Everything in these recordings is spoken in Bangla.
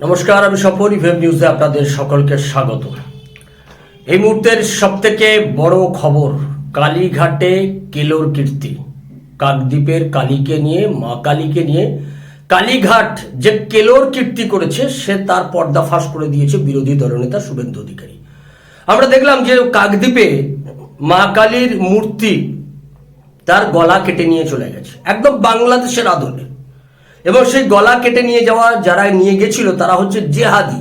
নমস্কার, আমি সফর ইভেম নিউজে আপনাদের সকলকে স্বাগত। এই মুহূর্তের সব থেকে বড় খবর, কালীঘাটে কেলোর কীর্তি। কাকদ্বীপের কালীকে নিয়ে, মা কালীকে নিয়ে কালীঘাট যে কেলোর কীর্তি করেছে, সে তার পর্দা ফাঁস করে দিয়েছে বিরোধী দলনেতা শুভেন্দু অধিকারী। আমরা দেখলাম যে কাকদ্বীপে মা কালীর মূর্তি তার গলা কেটে নিয়ে চলে গেছে। একদম বাংলাদেশের আদলে। এবং সেই গলা কেটে নিয়ে যাওয়া যারা নিয়ে গেছিল, তারা হচ্ছে জেহাদি।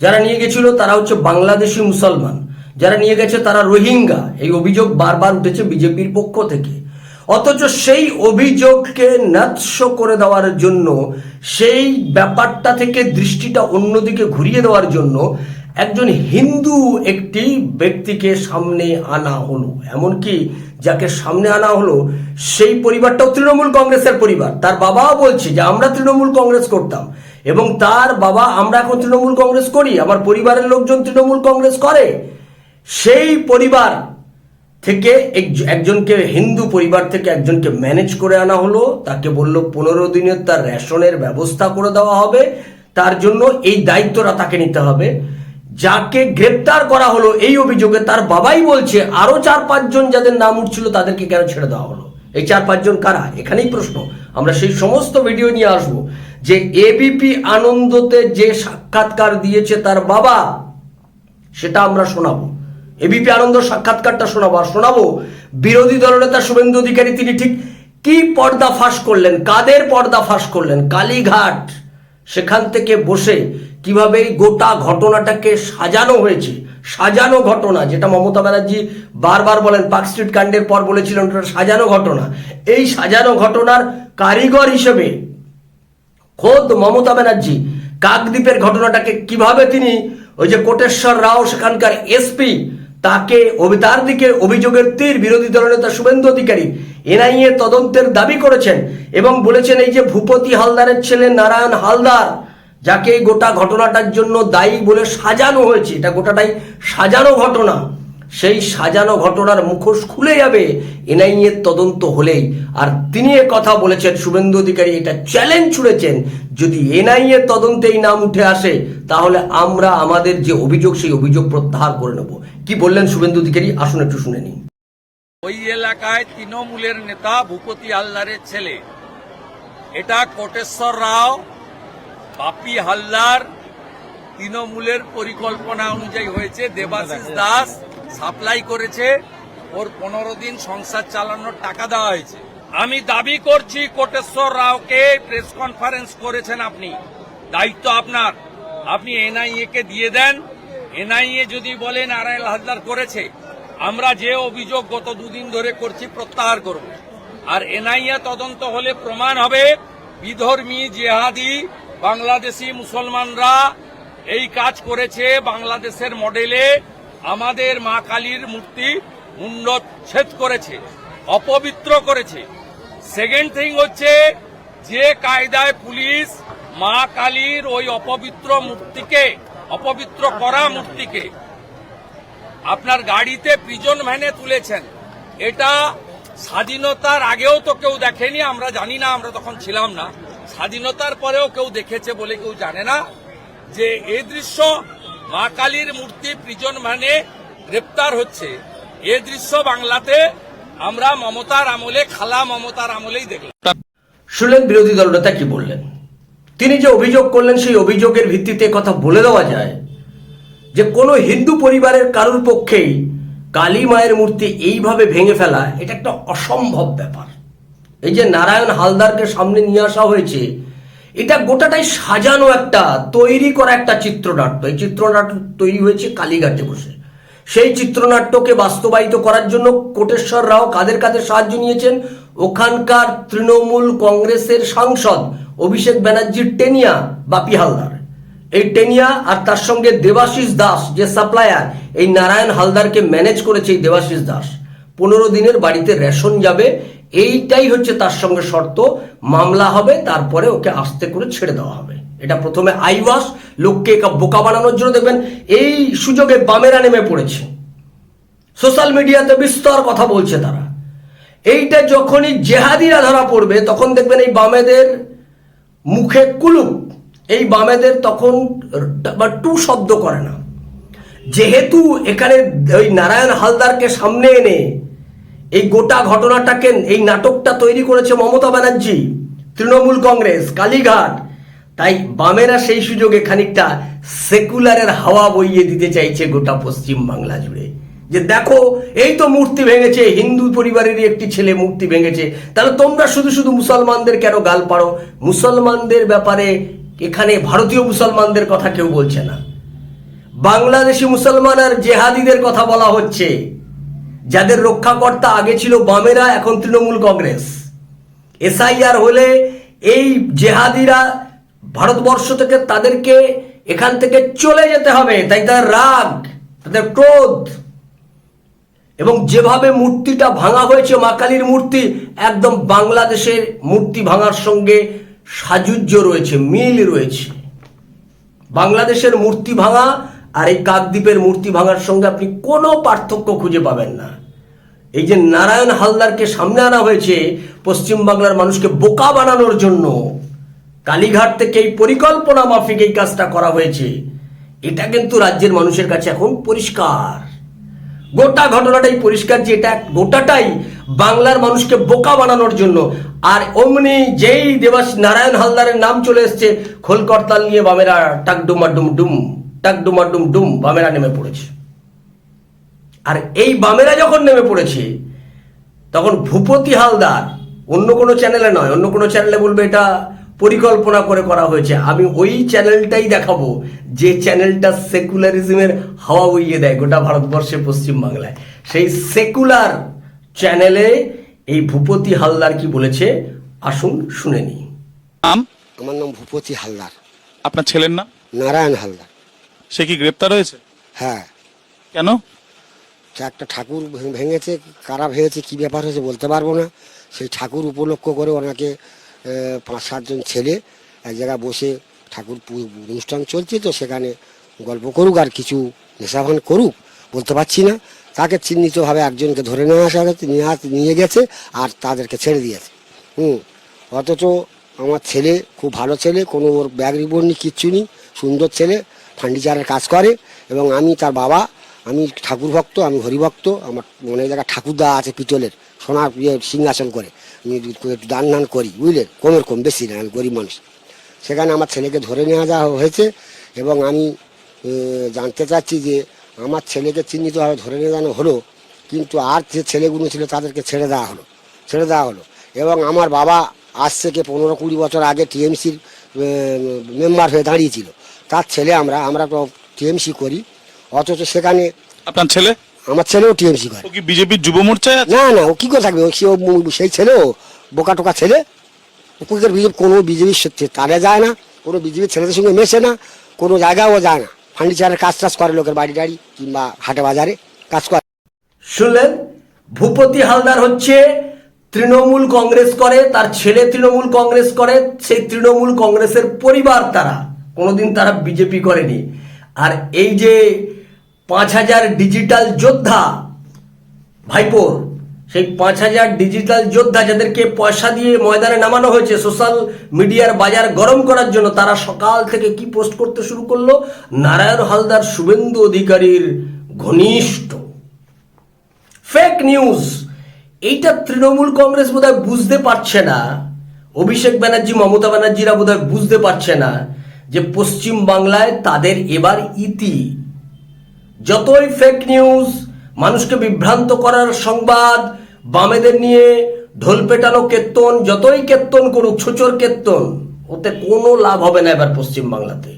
যারা নিয়ে গেছিল, তারা হচ্ছে বাংলাদেশি মুসলমান। যারা নিয়ে গেছে, তারা রোহিঙ্গা। এই অভিযোগ বারবার উঠেছে বিজেপির পক্ষ থেকে। অথচ সেই অভিযোগকে ন্যায্য করে দেওয়ার জন্য, সেই ব্যাপারটা থেকে দৃষ্টিটা অন্যদিকে ঘুরিয়ে দেওয়ার জন্য একজন হিন্দু একটি ব্যক্তিকে সামনে আনা হলো। এমনকি যাকে সামনে আনা হলো, সেই পরিবারটাও তৃণমূল কংগ্রেসের পরিবার। তার বাবাও বলছে যে, আমরা তৃণমূল কংগ্রেস করতাম এবং তার বাবা, আমরা এখন তৃণমূল কংগ্রেস করি, আমার পরিবারের লোকজন তৃণমূল কংগ্রেস করে। সেই পরিবার থেকে এক- একজনকে হিন্দু পরিবার থেকে একজনকে ম্যানেজ করে আনা হলো। তাকে বলল, পনেরো দিনের তার রেশনের ব্যবস্থা করে দেওয়া হবে। তার জন্য এই দায়িত্বটা তাকে নিতে হবে। যাকে গ্রেপ্তার করা হলো এই অভিযোগে তার বাবাই বলছে, আরও চার পাঁচজন যাদের নাম উঠছিল তাদেরকে কেন ছেড়ে দেওয়া হলো? এই চার পাঁচজন কারা? এখানেই প্রশ্ন। আমরা সেই সমস্ত ভিডিও নিয়ে আসব যে এবিপি আনন্দতে যে সাক্ষাৎকার দিয়েছে তার বাবা, সেটা আমরা শোনাবো। এবিপি আনন্দ সাক্ষাৎকারটা শোনাবো। আর শোনাবো, বিরোধী দলনেতা শুভেন্দু অধিকারী, তিনি ঠিক কি পর্দা ফাঁস করলেন? কাদের পর্দা ফাঁস করলেন? কালীঘাট। সেখান থেকে বসে কীভাবে এই গোটা ঘটনাটাকে সাজানো হয়েছে? সাজানো ঘটনা, যেটা মমতা ব্যানার্জি বারবার বলেন, পার্ক স্ট্রিট কাণ্ডের পর বলেছিলেন, ওটা সাজানো ঘটনা। এই সাজানো ঘটনার কারিগর হিসেবে খোদ মমতা ব্যানার্জি কাকদ্বীপের ঘটনাটাকে কীভাবে তিনি ওই যে কোটেশ্বর রাও, সেখানকার এসপি তাকে তার দিকে অভিযোগের তীর বিরোধী দলনেতা শুভেন্দু অধিকারী, এনআইএ তদন্তের দাবি করেছেন এবং বলেছেন এই যে ভূপতি হালদারের ছেলে নারায়ণ হালদার, যাকে গোটা ঘটনাটার জন্য দায়ী বলে সাজানো হয়েছে, এটা গোটাটাই সাজানো ঘটনা। সেই সাজানো ঘটনার মুখোশ খুলে যাবে। এনআইএ তদন্ত হলেই। আর তিনি এ কথা বলেছেন, শুভেন্দু অধিকারী, এটা চ্যালেঞ্জ ছুড়েছেন। যদি এনআইএ তদন্তেই নাম উঠে আসে, তাহলে আমরা আমাদের যে অভিযোগ, সেই অভিযোগ প্রত্যাহার করে নেব। কি বললেন শুভেন্দু অধিকারী? আসুন একটু শুনে নিন। ওই এলাকায় তৃণমূলের নেতা ভূপতি হালদারের ছেলে। এটা কোটেশ্বর রাও, বাপি হালদার। তৃণমূলের পরিকল্পনা অনুযায়ী হয়েছে দেবাশিস দাস সাপ্লাই করেছে, ওর পনেরো দিন সংসার চালানোর টাকা দেওয়া হয়েছে। আমি দাবি করছি কোটেশ্বর রাওকে প্রেস কনফারেন্স করেছেন আপনি। দায়িত্ব আপনার। আপনি এনআইএ কে দিয়ে দেন। এনআইএ যদি বলে নারায়ণ হালদার করেছে, আমরা যে অভিযোগ গত দুদিন ধরে করছি প্রত্যাহার করব। আর এনআইএ তদন্ত হলে প্রমাণ হবে, বিধর্মী, জেহাদি, বাংলাদেশি মুসলমানরা এই কাজ করেছে বাংলাদেশের মডেলে আমাদের মা কালীর মূর্তি মুন্ডচ্ছেদ করেছে, অপবিত্র করেছে। সেকেন্ড থিং হচ্ছে, যে কায়দায় পুলিশ মা কালীর ওই অপবিত্র মূর্তিকে, অপবিত্র করা মূর্তিকে আপনার গাড়িতে প্রিজন ভ্যানে তুলেছেন। এটা স্বাধীনতার আগেও তো কেউ দেখেনি, আমরা জানি না, আমরা তখন ছিলাম না। স্বাধীনতার পরেও কেউ দেখেছে বলে কেউ জানে না। যে এই দৃশ্য মা কালীর মূর্তি প্রিজন ভ্যানে গ্রেপ্তার হচ্ছে। এ দৃশ্য বাংলাতে আমরা মমতার আমলে, খালা মমতার আমলেই দেখলাম। শুনলেন বিরোধী দলনেতা কি বললেন? তিনি যে অভিযোগ করলেন, সেই অভিযোগের ভিত্তিতে কথা বলে দেওয়া যায় যে, কোনো হিন্দু পরিবারের কারোর পক্ষেই কালী মায়ের মূর্তি এইভাবে ভেঙে ফেলা, এটা একটা অসম্ভব ব্যাপার। এই যে নারায়ণ হালদারকে সামনে নিয়ে আসা হয়েছে এটা গোটাটাই সাজানো একটা, তৈরি করা একটা চিত্রনাট্য। এই চিত্রনাট্য তৈরি হয়েছে কালীঘাটে বসে। সেই চিত্রনাট্যকে বাস্তবায়িত করার জন্য কোটেশ্বর রাও কাদের কাদের সাহায্য নিয়েছেন? ওখানকার তৃণমূল কংগ্রেসের সাংসদ অভিষেক ব্যানার্জির টেনিয়া বাপি হালদার। এই টেনিয়া আর তার সঙ্গে দেবাশিস দাস, যে সাপ্লায়ার, এই নারায়ণ হালদারকে ম্যানেজ করেছে এই দেবাশিস দাস। পনেরো দিনের বাড়িতে রেশন যাবে এইটাই হচ্ছে তার সঙ্গে শর্ত, মামলা হবে, তারপরে ওকে আস্তে করে ছেড়ে দেওয়া হবে। এটা প্রথমে আইওয়াস লোককে বোকা বানানোর জন্য দেখবেন, এই সুযোগে বামেরা নেমে পড়েছে। সোশ্যাল মিডিয়াতে বিস্তর কথা বলছে তারা। এইটা যখনই জেহাদিরা ধরা পড়বে, তখন দেখবেন এই বামেদের মুখে কুলুক এই বামেদের তখন বা টু শব্দ করে না। যেহেতু এখানে ওই নারায়ণ হালদারকে সামনে এনে এই গোটা ঘটনাটাকে এই নাটকটা তৈরি করেছে মমতা ব্যানার্জি, তৃণমূল কংগ্রেস, কালীঘাট। তাই বামেরা সেই সুযোগে খানিকটা সেকুলারের হাওয়া বইয়ে দিতে চাইছে গোটা পশ্চিম বাংলা জুড়ে। যে দেখো, এই তো মূর্তি ভেঙেছে, হিন্দু পরিবারেরই একটি ছেলে মূর্তি ভেঙেছে। তাহলে তোমরা শুধু শুধু মুসলমানদের কেন গাল পারো মুসলমানদের ব্যাপারে এখানে ভারতীয় মুসলমানদের কথা কেউ বলছে না। বাংলাদেশি মুসলমান আর জেহাদিদের কথা বলা হচ্ছে। যাদের রক্ষাকর্তা আগে ছিল বামেরা, এখন তৃণমূল কংগ্রেস। এসআইআর হলে এই জেহাদিরা ভারতবর্ষ থেকে তাদেরকে এখান থেকে চলে যেতে হবে, তাই তাদের রাগ, তাদের ক্রোধ। এবং যেভাবে মূর্তিটা ভাঙা হয়েছে, মা কালীর মূর্তি, একদম বাংলাদেশের মূর্তি ভাঙার সঙ্গে সাযুজ্য রয়েছে, মিল রয়েছে। বাংলাদেশের মূর্তি ভাঙা আর এই কাকদ্বীপের মূর্তি ভাঙার সঙ্গে আপনি কোনো পার্থক্য খুঁজে পাবেন না। এই যে নারায়ণ হালদারকে সামনে আনা হয়েছে পশ্চিমবাংলার মানুষকে বোকা বানানোর জন্য, কালীঘাট থেকে এই পরিকল্পনা মাফিক এই কাজটা করা হয়েছে, এটা কিন্তু রাজ্যের মানুষের কাছে এখন পরিষ্কার। গোটা ঘটনাটাই পরিষ্কার যে এটা গোটাটাই বাংলার মানুষকে বোকা বানানোর জন্য। আর অমনি যেই দেবাস নারায়ণ হালদারের নাম চলে এসছে, খোলকর্তাল নিয়ে বামেরা টাক ডুমা ডুম ডুম টাক ডুমা ডুম ডুম বামেরা নেমে পড়েছে। আর এই বামেরা যখন নেমে পড়েছে তখন ভূপতি হালদার অন্য কোনো চ্যানেলে নয় অন্য কোনো চ্যানেলে বলবে এটা পরিকল্পনা করে করা হয়েছে। আমি ওই চ্যানেলটাই দেখাবো যে চ্যানেলটা সেকুলারিজমের হাওয়া বইয়ে দেয় গোটা ভারতবর্ষে পশ্চিম বাংলায় সেই সেকুলার চ্যানেলে এই ভূপতি হালদার কি বলেছে? আসুন শুনে নিই। আমার নাম ভূপতি হালদার। আপনার ছেলের নাম? নারায়ণ হালদার। সে কি গ্রেপ্তার হয়েছে? হ্যাঁ। কেন? একটা ঠাকুর ভেঙেছে কারা ভেঙেছে কী ব্যাপার হয়েছে বলতে পারব না। সেই ঠাকুর উপলক্ষ করে ওনাকে পাঁচ সাতজন ছেলে এক জায়গায় বসে ঠাকুর অনুষ্ঠান চলছে তো সেখানে গল্প করুক আর কিছু নেশাভান করুক বলতে পারছি না। তাকে চিহ্নিতভাবে একজনকে ধরে নেওয়া আসা গেছে নিয়ে নিয়ে গেছে আর তাদেরকে ছেড়ে দিয়েছে। হুম। অথচ আমার ছেলে খুব ভালো ছেলে কোনো ওর ব্যাগ রিপোর্ট নেই কিচ্ছু নেই সুন্দর ছেলে। ফার্নিচারের কাজ করে এবং আমি তার বাবা, আমি ঠাকুর ভক্ত, আমি হরিভক্ত, আমার অনেক জায়গায় ঠাকুরদা আছে পিতলের সোনার ইয়ে সিংহাসন করে। আমি দান দান করি বুঝলেন কমের কম, বেশি না, আমি গরিব মানুষ। সেখানে আমার ছেলেকে ধরে নেওয়া যাওয়া হয়েছে এবং আমি জানতে চাচ্ছি যে আমার ছেলেকে চিহ্নিতভাবে ধরে নিয়ে যাওয়া হলো, কিন্তু আর যে ছেলেগুলো ছিল তাদেরকে ছেড়ে দেওয়া হলো, ছেড়ে দেওয়া হলো। এবং আমার বাবা আজ থেকে পনেরো কুড়ি বছর আগে টিএমসির মেম্বার হয়ে দাঁড়িয়েছিল। তার ছেলে আমরা আমরা তো টিএমসি করি অথচ সেখানে আপনার ছেলে? আমার ছেলেও টিএমসি করে। ও কি বিজেপির যুব মোর্চায় না না ও কি করে থাকবে? ও সে- ও সেই ছেলেও বোকা টোকা ছেলে? ওকে বিজেপি কোনো বিজেপির সত্যি তারে যায় না কোনো বিজেপির ছেলেদের সঙ্গে মেশে না কোনো জায়গায় ও যায় না। ফার্নিচারের কাজ টাজ করে লোকের বাড়ি টাড়ি কিংবা হাটে বাজারে কাজ করে। শুনলেন? ভূপতি হালদার হচ্ছে তৃণমূল কংগ্রেস করে তার ছেলে তৃণমূল কংগ্রেস করে সেই তৃণমূল কংগ্রেসের পরিবার তারা। কোনোদিন তারা বিজেপি করেনি। আর এই যে পাঁচ হাজার ডিজিটাল যোদ্ধা ভাইপোর সেই পাঁচ হাজার ডিজিটাল যোদ্ধা যাদেরকে পয়সা দিয়ে ময়দানে নামানো হয়েছে সোশ্যাল মিডিয়ার বাজার গরম করার জন্য, তারা সকাল থেকে কি পোস্ট করতে শুরু করল? নারায়ণ হালদার শুভেন্দু অধিকারীর ঘনিষ্ঠ। ফেক নিউজ এইটা তৃণমূল কংগ্রেস বোধহয় বুঝতে পারছে না। অভিষেক ব্যানার্জি, মমতা ব্যানার্জিরা বোধহয় বুঝতে পারছে না। যে পশ্চিম বাংলায় তাদের এবার ইতি। যতই ফেক নিউজ মানুষকে বিভ্রান্ত করার সংবাদ, বামেদের নিয়ে ঢোল পেটানো কেত্তন যতই কেত্তন করুক, ছোচর কেত্তন ওতে কোনো লাভ হবে না এবার পশ্চিম বাংলাতে।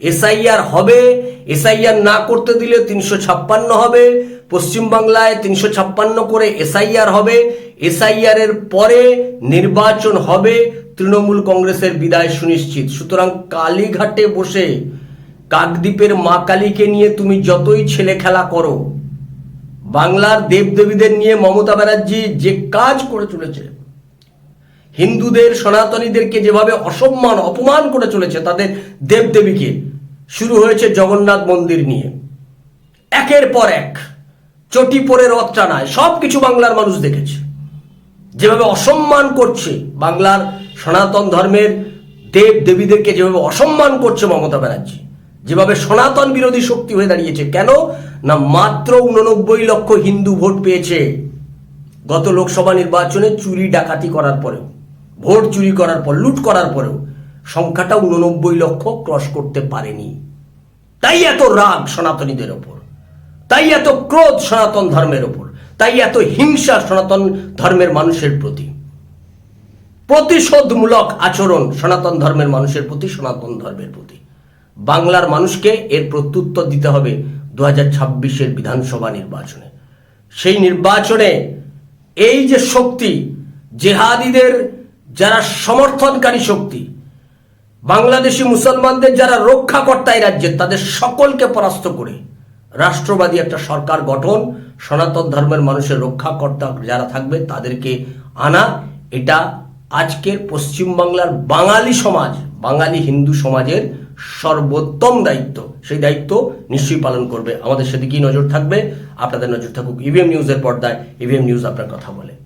এসআইআর হবে, এসআইআর না করতে দিলে তিনশো ছাপ্পান্ন হবে, পশ্চিমবাংলায় তিনশো ছাপ্পান্ন করে এসআইআর হবে, এসআইআর এর পরে নির্বাচন হবে, তৃণমূল কংগ্রেসের বিদায় সুনিশ্চিত। সুতরাং কালীঘাটে বসে কাকদ্বীপের মা কালীকে নিয়ে তুমি যতই ছেলে খেলা করো, বাংলার দেবদেবীদের নিয়ে মমতা ব্যানার্জি যে কাজ করে চলেছে হিন্দুদের, সনাতনীদেরকে যেভাবে অসম্মান, অপমান করে চলেছে, তাদের দেবদেবীকে শুরু হয়েছে জগন্নাথ মন্দির নিয়ে। একের পর এক, চটি পরে রথ টানায় সব কিছু বাংলার মানুষ দেখেছে। যেভাবে অসম্মান করছে বাংলার সনাতন ধর্মের দেব দেবীদেরকে যেভাবে অসম্মান করছে মমতা ব্যানার্জি, যেভাবে সনাতন বিরোধী শক্তি হয়ে দাঁড়িয়েছে, কেন? না মাত্র উননব্বই লক্ষ হিন্দু ভোট পেয়েছে গত লোকসভা নির্বাচনে চুরি, ডাকাতি করার পরেও। ভোট চুরি করার পর, লুট করার পরেও সংখ্যাটা উননব্বই লক্ষ ক্রস করতে পারেনি। তাই এত রাগ সনাতনীদের ওপর। তাই এত ক্রোধ সনাতন ধর্মের ওপর। তাই এত হিংসা সনাতন ধর্মের মানুষের প্রতি। প্রতিশোধমূলক আচরণ সনাতন ধর্মের মানুষের প্রতি, সনাতন ধর্মের প্রতি। বাংলার মানুষকে এর প্রত্যুত্তর দিতে হবে দু হাজার ছাব্বিশের বিধানসভা নির্বাচনে। সেই নির্বাচনে এই যে শক্তি, জেহাদিদের যারা সমর্থনকারী শক্তি, বাংলাদেশি মুসলমানদের যারা রক্ষাকর্তা এই রাজ্যের তাদের সকলকে পরাস্ত করে রাষ্ট্রবাদী একটা সরকার গঠন, সনাতন ধর্মের মানুষের রক্ষাকর্তা যারা থাকবে তাদেরকে আনা। এটা আজকের পশ্চিমবাংলার বাঙালি সমাজ, বাঙালি হিন্দু সমাজের সর্বোত্তম দায়িত্ব। সেই দায়িত্ব নিশ্চয়ই পালন করবে। আমাদের সেদিকেই নজর থাকবে? আপনাদের নজর থাকুক ইভিএম নিউজের পর্দায়। ইভিএম নিউজ আপনার কথা বলে।